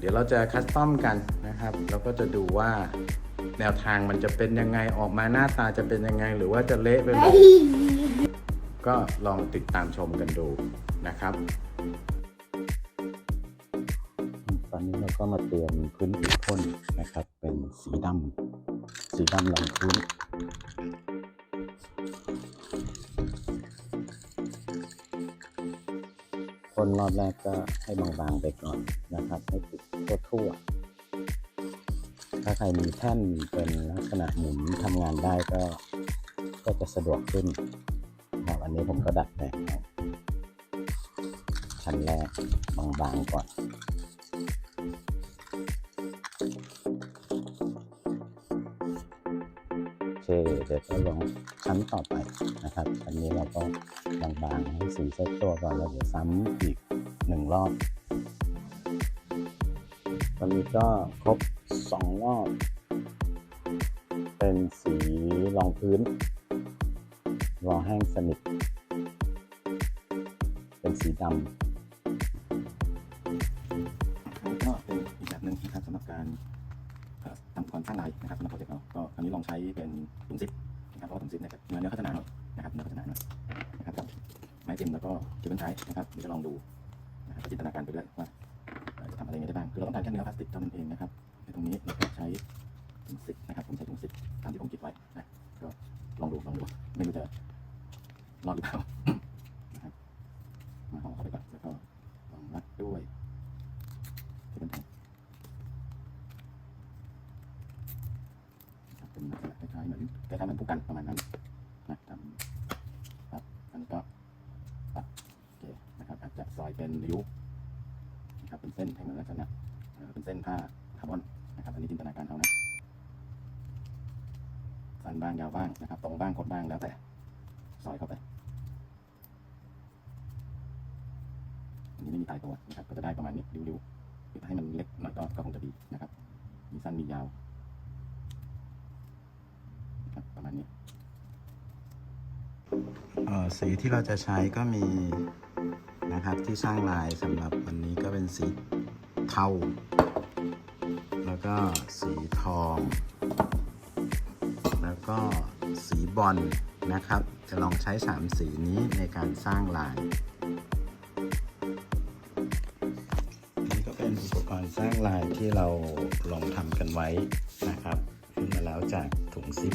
เดี๋ยวเราจะคัสตอมกันนะครับ แล้วก็จะดูว่าแนวทางมันจะเป็นยังไงออกมาหน้าตาจะเป็นยังไง หรือว่าจะเละไปเลยก็ลองติดตามชมกันดูนะครับ ตอนนี้เราก็มาเตรียมพื้นผิวพ่นนะครับ เป็นสีดำสีดำรองพื้น พ่นรอบแรกก็ให้บางๆไปก่อนนะครับให้ติดทั่วๆถ้าใครมีแท่นเป็นลักษณะหมุนทำงานได้ก็ก็จะสะดวกขึ้นนะครับอันนี้ผมก็ดัดแปลงชั้นแรกบางๆก่อน เดี๋ยวก็ลงชั้นต่อไปนะครับ อันนี้เราก็บางๆให้สีเซตตัวก่อนแล้วเดี๋ยวซ้ำอีกหนึ่งรอบ ตอนนี้ก็ครบสองรอบ เป็นสีรองพื้น รอแห้งสนิท เป็นสีดำก็เป็นอีกแบบหนึ่งนะครับสำหรับการ อ่อทำความสร้างลายนะครับสำหรับโปรเจกต์เราก็คราวนี้ลองใช้เป็นถุงซิปนะครับเพราะว่าถุงซิปเนี่ยเนื้อเนื้อเขาจะหนาหน่อยนะครับเนื้อเขานาหน่อยนะครับกับไม้เต็มแล้วก็เก็บไว้ใช้นะครับเดี๋ยวจะลองดูนะครับจินตนาการไปด้วยว่าจะทำอะไรไงได้บ้างคือเราต้องการแค่เนื้อพลาสติกเท่านั้นเองนะครับในตรงนี้เราก็ใช้ถุงซิปนะครับผมใช้ถุงซิปตามที่ผมคิดไว้นะก็ลองดูลองดูไม่รู้จะรอดหรือเปล่า นะครับมาห่อเข้าไปก่อนแล้วก็ลองรัดด้วยที่เป็นแผ่น ครับ เป็นลักษณะคล้ายๆเหมือนคล้ายๆเหมือนผู้กันประมาณนั้นนะทำครับอันนี้ก็ปัดโอเคนะครับอาจจะซอยเป็นริ้วนะครับเป็นเส้นให้เหมือนลักษณะเป็นเส้นผ้าคาร์บอนนะครับอันนี้จินตนาการเอานะสั้นบ้างยาวบ้างนะครับ ตรงบ้างคดบ้างแล้วแต่ซอยเข้าไปอันนี้ไม่มีตายตัวนะครับก็จะได้ประมาณนี้ริ้วๆหรือให้มันเล็กหน่อยก็คงจะดีนะครับมีสั้นมียาว ครับประมาณนี้ สีที่เราจะใช้ก็มีนะครับที่สร้างลายสำหรับวันนี้ก็เป็นสีเทา แล้วก็สีทอง แล้วก็สีบอลนะครับ จะลองใช้ 3 สีนี้ในการสร้างลาย นี่ก็เป็นอุปกรณ์สร้างลายที่เราลองทำกันไว้นะครับ ขึ้นมาแล้วจากถุงซิป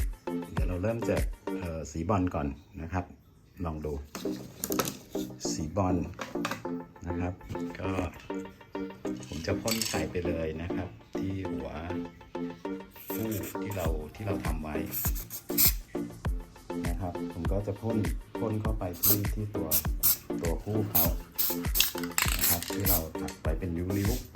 เดี๋ยวเราเริ่มจากสีบอลก่อนนะครับ ลองดู สีบอลนะครับ ก็ผมจะพ่นใส่ไปเลยนะครับ ที่หัวฟูกที่เราที่เราทำไว้นะครับ ผมก็จะพ่นพ่นเข้าไปที่ที่ตัวตัวคู่เขานะครับ ที่เราตัดไปเป็นริ้วๆ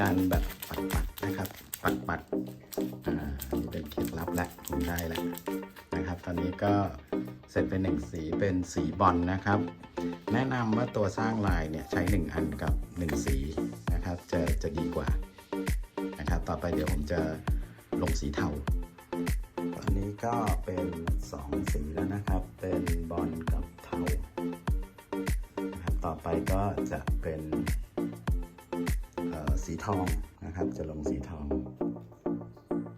การแบบปัดๆนะครับ ปัดๆอ่าอันนี้เป็นเคล็ดลับแล้วผมได้แล้วนะครับ ตอนนี้ก็เสร็จเป็นหนึ่งสีเป็นสีบอลนะครับ แนะนำว่าตัวสร้างลายเนี่ยใช้หนึ่งอันกับหนึ่งสีนะครับจะจะดีกว่านะครับ ต่อไปเดี๋ยวผมจะลงสีเทาตอนนี้ก็เป็นสองสีแล้วนะครับ เป็นบอลกับเทานะครับต่อไปก็จะเป็น ทองนะครับ จะลงสีทอง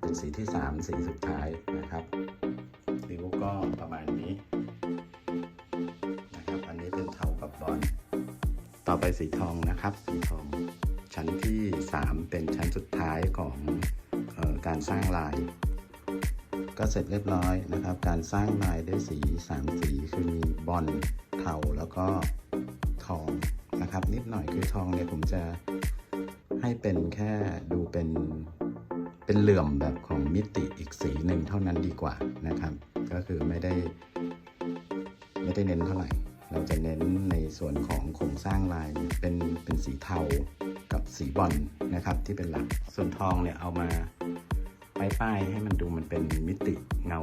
เป็นสีที่ 3 สีสุดท้ายนะครับริ้วก็ประมาณนี้นะครับ อันนี้เป็นเทากับบอลต่อไปสีทองนะครับ สีทอง ชั้นที่ 3 เป็นชั้นสุดท้ายของออการสร้างลาย ก็เสร็จเรียบร้อยนะครับ การสร้างลายด้วยสี 3 สีคือมีบอลเทาแล้วก็ทองนะครับ นิดหน่อยคือทองเนี่ยผมจะ ให้เป็นแค่ดูเป็นเป็นเหลื่อมแบบของมิติอีกสีหนึ่งเท่านั้นดีกว่านะครับ ก็คือไม่ได้ไม่ได้เน้นเท่าไหร่ เราจะเน้นในส่วนของโครงสร้างลายเป็นเป็นสีเทากับสีบอลนะครับที่เป็นหลักส่วนทองเนี่ยเอามาป้ายๆให้มันดูมันเป็นมิติเงา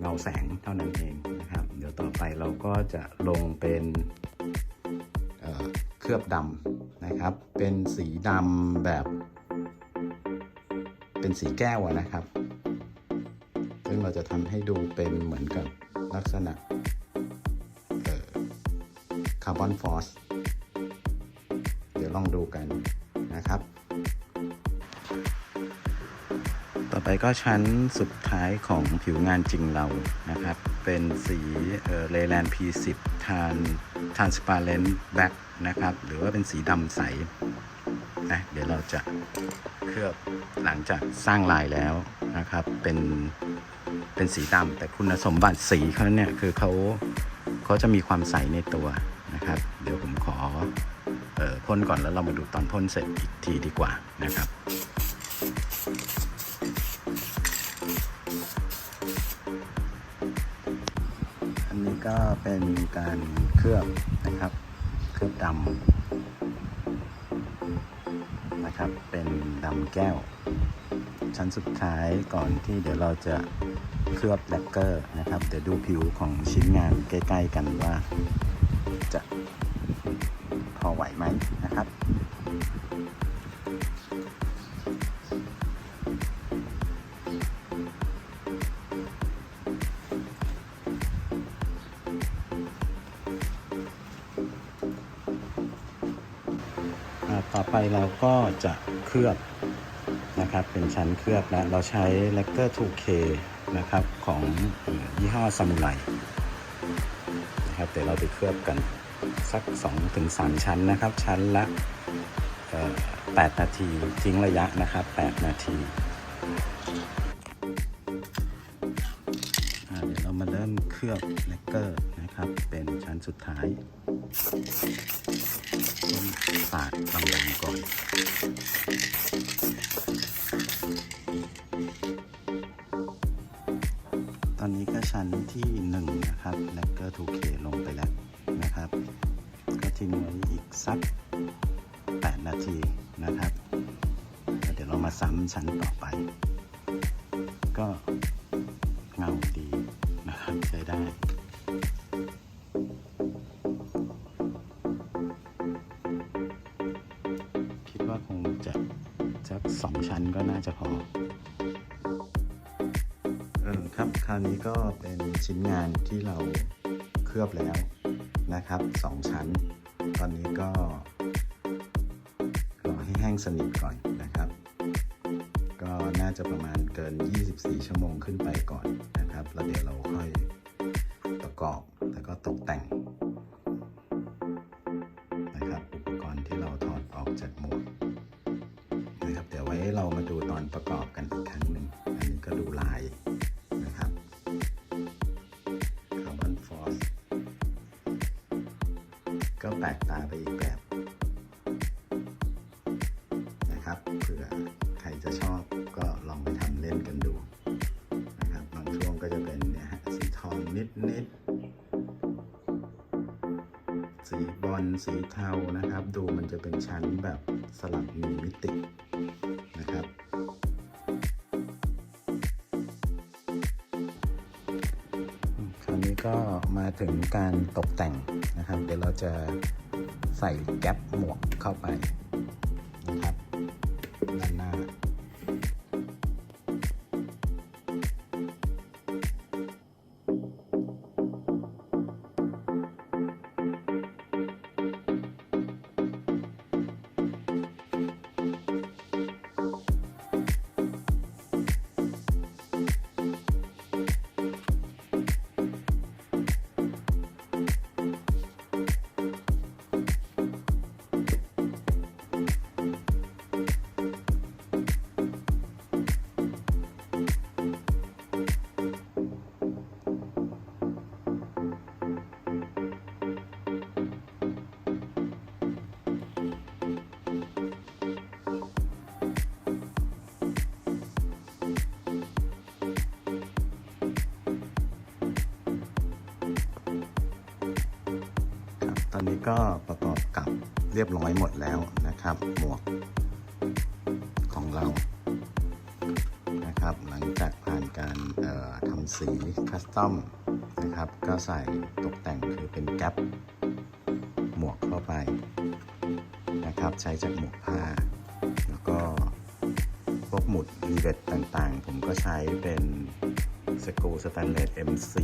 เงาแสงเท่านั้นเองนะครับ เดี๋ยวต่อไปเราก็จะลงเป็นเอ่อเคลือบดำ นะครับ เป็นสีดำแบบ เป็นสีแก้วนะครับ ซึ่งเราจะทำให้ดูเป็นเหมือนกับลักษณะคาร์บอนฟอสเดี๋ยวลองดูกันนะครับ ต่อไปก็ชั้นสุดท้ายของผิวงานจริงเรานะครับ เป็นสีเลแลนด์ P10 ทาน transparent black นะครับ หรือว่าเป็นสีดำใสนะเดี๋ยวเราจะเคลือบหลังจากสร้างลายแล้วนะครับ เป็นเป็นสีดำแต่คุณสมบัติสีเขาเนี่ยคือเขาเขาจะมีความใสในตัวนะครับ เดี๋ยวผมขอออพ่นก่อนแล้วเรามาดูตอนพ่นเสร็จอีกทีดีกว่านะครับ ก็เป็นการเคลือบนะครับ เคลือบดำนะครับ เป็นดำแก้ว ชั้นสุดท้ายก่อนที่เดี๋ยวเราจะเคลือบแลกเกอร์นะครับ เดี๋ยวดูผิวของชิ้นงานใกล้ ๆ กันว่าจะพอไหวไหมนะครับ ต่อไปเราก็จะเคลือบนะครับเป็นชั้นเคลือบนะเราใช้ l a c เ e r 2K นะครับของยี่ห้อซามูไรนะครับเดี๋ยวเราไปเคลือบกันสัก 2-3 ชั้นนะครับ ชั้นละ8นาทีทิ้งระยะนะครับ 8 นาที มาเริ่มเคลือบ l a c เ e r นะครับ เป็นชั้นสุดท้ายต้นสาดบางก่อนตอนนี้ก็ชั้นที่หนึ่งนะครับแลกเกอร์ 2K ลงไปแล้วนะครับ ก็ทิ้งไว้อีกสัก 8 นาทีนะครับเดี๋ยวเรามาซ้ำชั้นต่อไป ก็เงา ครับ คราวนี้ก็เป็นชิ้นงานที่เราเคลือบแล้วนะครับสองชั้น ตอนนี้ก็รอให้แห้งสนิทก่อนนะครับ ก็น่าจะประมาณเกิน 24 ชั่วโมงขึ้นไปก่อนนะครับ แล้วเดี๋ยวเราค่อยประกอบแล้วก็ตกแต่งนะครับอุปกรณ์ที่เราถอดออกจากหมวกนะครับ เดี๋ยวไว้เรามาดูตอนประกอบกันอีกครั้ง ชอบก็ลองไปทำเล่นกันดูนะครับบางช่วงก็จะเป็นเนี่ยฮะสีทองนิดๆสีบอลสีเทานะครับ ดูมันจะเป็นชั้นแบบสลับมีมิตินะครับคราวนี้ก็มาถึงการตกแต่งนะครับ เดี๋ยวเราจะใส่แก๊ปหมวกเข้าไปนะครับ ก็ประกอบกับเรียบร้อยหมดแล้วนะครับ หมวกของเรานะครับ หลังจากผ่านการออทำสีคัสตอมนะครับ ก็ใส่ตกแต่งคือเป็นแก๊ปหมวกเข้าไปนะครับ ใช้จากหมวกผ้า แล้วก็พวกหมุดรีเวทต่างๆ ผมก็ใช้เป็นสกูสแตนเลส M4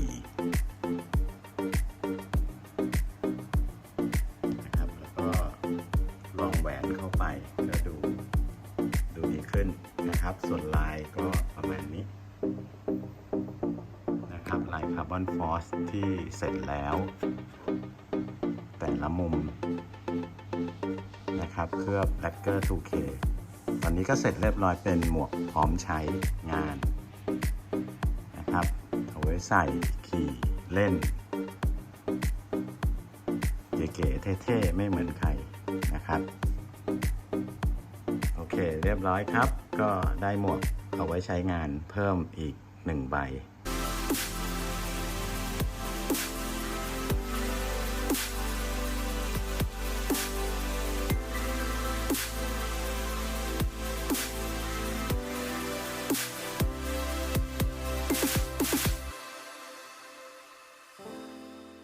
ที่เสร็จแล้ว แต่ละมุมนะครับเคลือบแลกเกอร์ 2K ตอนนี้ก็เสร็จเรียบร้อยเป็นหมวกพร้อมใช้งานนะครับเอาไว้ใส่ขี่เล่นเก๋ๆเท่ๆ ไม่เหมือนใครนะครับ โอเคเรียบร้อยครับ ก็ได้หมวกเอาไว้ใช้งานเพิ่มอีกหนึ่งใบ